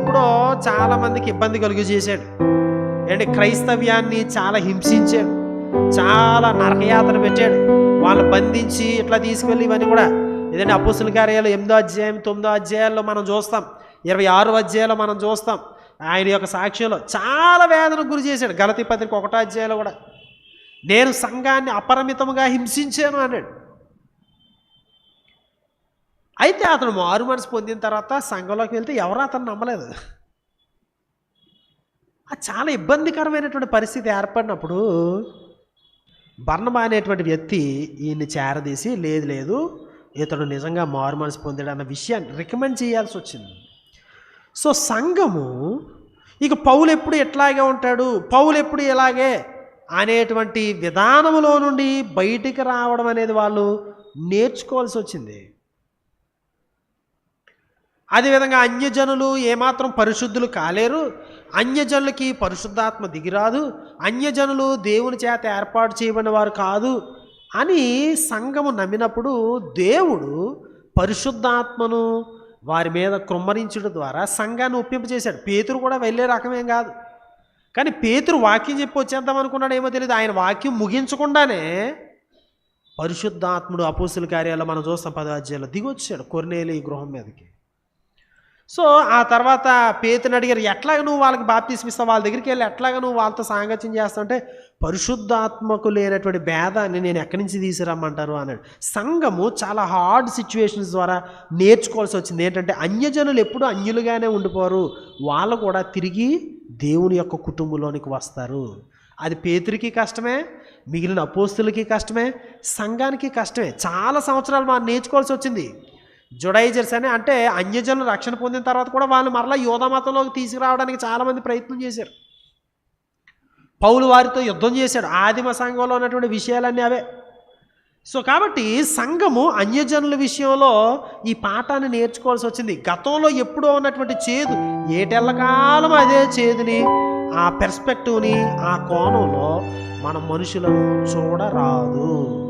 ఎప్పుడో చాలా మందికి ఇబ్బంది కలుగు చేశాడు. ఏంటి? క్రైస్తవ్యాన్ని చాలా హింసించాడు. చాలా నరకయాత్ర పెట్టాడు. వాళ్ళు బంధించి ఇట్లా తీసుకెళ్ళి ఇవన్నీ కూడా ఏదంటే అప్పుసుల కార్యాలు ఎనిమిదో అధ్యాయం తొమ్మిదో అధ్యాయాల్లో మనం చూస్తాం. ఇరవై ఆరో అధ్యాయంలో మనం చూస్తాం. ఆయన యొక్క సాక్ష్యంలో చాలా వేదనకు గురి చేశాడు. గలతి పత్రిక ఒకటో అధ్యాయంలో కూడా. నేను సంఘాన్ని అపరిమితంగా హింసించాను అన్నాడు. అయితే అతను మారు మనసు పొందిన తర్వాత సంఘంలోకి వెళ్తే ఎవరు అతను నమ్మలేదు. అది చాలా ఇబ్బందికరమైనటువంటి పరిస్థితి ఏర్పడినప్పుడు బర్ణబా అనేటువంటి వ్యక్తి ఈయన్ని చేరదీసి లేదు లేదు ఇతడు నిజంగా మారు మనసు పొందాడు అన్న విషయాన్ని రికమెండ్ చేయాల్సి వచ్చింది. సో సంఘము ఇక పౌలు ఎప్పుడు ఎట్లాగే ఉంటాడు పౌలు ఎప్పుడు ఇలాగే అనేటువంటి విధానములో నుండి బయటికి రావడం అనేది వాళ్ళు నేర్చుకోవాల్సి వచ్చింది. అదేవిధంగా అన్యజనులు ఏమాత్రం పరిశుద్ధులు కాలేరు. అన్యజనులకి పరిశుద్ధాత్మ దిగిరాదు. అన్యజనులు దేవుని చేత ఏర్పాటు చేయబడిన వారు కాదు అని సంఘము నమ్మినప్పుడు దేవుడు పరిశుద్ధాత్మను వారి మీద కృమ్మరించడం ద్వారా సంఘాన్ని ఒప్పింపజేశాడు పేతురు కూడా వెళ్ళే రకమేం కాదు. కానీ పేతురు వాక్యం చెప్పి వచ్చేద్దాం అనుకున్నాడు ఏమో తెలియదు ఆయన వాక్యం ముగించకుండానే పరిశుద్ధాత్ముడు అపోసుల కార్యాలయం మనం చూస్తాం పదో దిగొచ్చాడు కొర్నేలి గృహం మీదకి. సో ఆ తర్వాత పేతుని అడిగారు ఎట్లాగ నువ్వు వాళ్ళకి బాప్తీసం ఇస్తావు? వాళ్ళ దగ్గరికి వెళ్ళి ఎట్లాగ నువ్వు వాళ్ళతో సాంగత్యం చేస్తావంటే పరిశుద్ధాత్మకు లేనటువంటి భేదాన్ని నేను ఎక్కడి నుంచి తీసుకురమ్మంటారు? అన్నాడు. సంఘము చాలా హార్డ్ సిచ్యువేషన్స్ ద్వారా నేర్చుకోవాల్సి వచ్చింది. ఏంటంటే అన్యజనులు ఎప్పుడూ అన్యులుగానే ఉండిపోరు. వాళ్ళు కూడా తిరిగి దేవుని యొక్క కుటుంబంలోనికి వస్తారు. అది పేతురికి కష్టమే మిగిలిన అపోస్తులకి కష్టమే సంఘానికి కష్టమే. చాలా సంవత్సరాలు మనం నేర్చుకోవాల్సి వచ్చింది. జుడైజర్స్ అని అంటే అన్యజనులు రక్షణ పొందిన తర్వాత కూడా వాళ్ళు మరలా యోధమతంలోకి తీసుకురావడానికి చాలామంది ప్రయత్నం చేశారు. పౌలు వారితో యుద్ధం చేశాడు. ఆదిమ సంఘంలో ఉన్నటువంటి విషయాలన్నీ అవే. సో కాబట్టి సంఘము అన్యజనుల విషయంలో ఈ పాఠాన్ని నేర్చుకోవాల్సి వచ్చింది. గతంలో ఎప్పుడో ఉన్నటువంటి చేదు ఏటెల్లకాలం అదే చేదుని ఆ పెర్స్పెక్టివ్ని ఆ కోణంలో మన మనుషులను చూడరాదు.